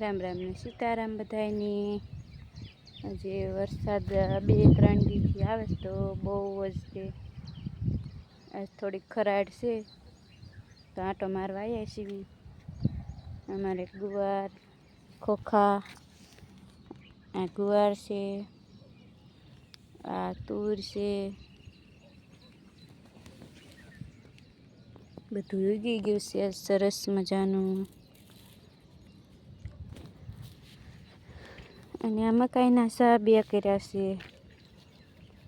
રામ રામ ને સીતારામ બધાયની. હજી વરસાદ બે ત્રણ દિવસથી આવે છે તો બહુ જ તે થોડીક ખરાડ છે. તો આંટો મારવા આવ્યા છીએ. અમારે ગુવાર, ખોખા, આ ગુવાર છે, આ તુર છે. બધું ઉગી ગયું છે, સરસ મજાનું. અને આ મકાઈના સા બે કર્યા છે.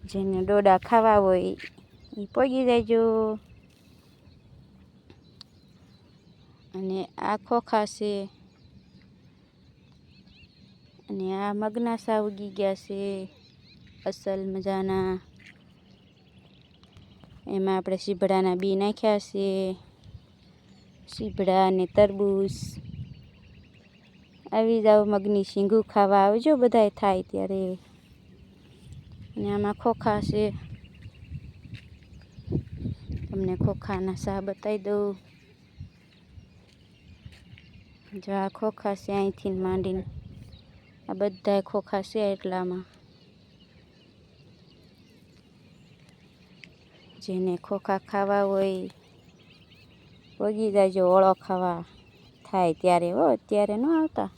જેને ડોડા ખાવા હોય એ પગી જાયજો. અને આ ખોખા છે. અને આ મગના સા ઉગી ગયા છે, અસલ મજાના. એમાં આપણે શીભડાના બી નાખ્યા છે. શીભડા અને તરબૂચ. આવી જાઓ, મગની શીંગું ખાવા આવજો, બધાય થાય ત્યારે. અને આમાં ખોખા છે. તમને ખોખાના શાહ બતાવી દઉં. જો આ ખોખા છે અહીંથી માંડીને. આ બધાય ખોખા છે એટલામાં. જેને ખોખા ખાવા હોય વગી જાય જો ઓળો ખાવા થાય ત્યારે, હો અત્યારે ન આવતા.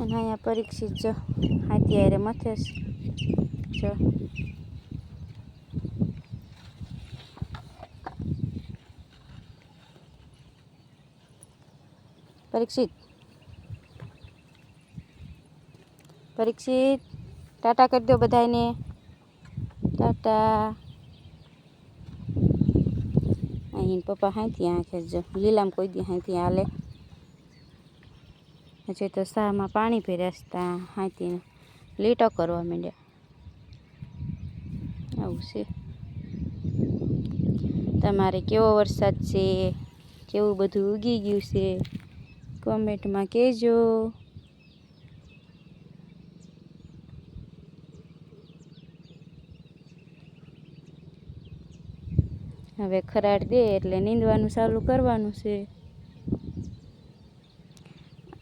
અને અહીંયા પરીક્ષિત જો અત્યારે મથે છે જો. પરીક્ષિત. પરીક્ષિત. ટાટા કરી દો બધાને ટાટા. અહીં પપ્પા હાંથી આંખે જો લીલામ કોઈ દી હાંથી હાલે. હજી તો શામાં પાણી પીરસતા હાથીને લીટો કરવા માંડ્યા. આવું છે. તમારે કેવો વરસાદ છે? કેવું બધું ઉગી ગયું છે? કોમેન્ટમાં કહેજો. હવે ખરાડ દે એટલે નીંદવાનું ચાલુ કરવાનું છે.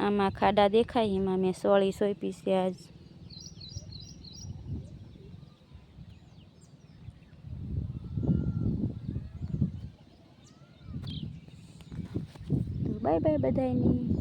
આમાં ખાડા દેખાય એમાં મેં સોળી સોંપી છે આજ. Bye bye બધાયની.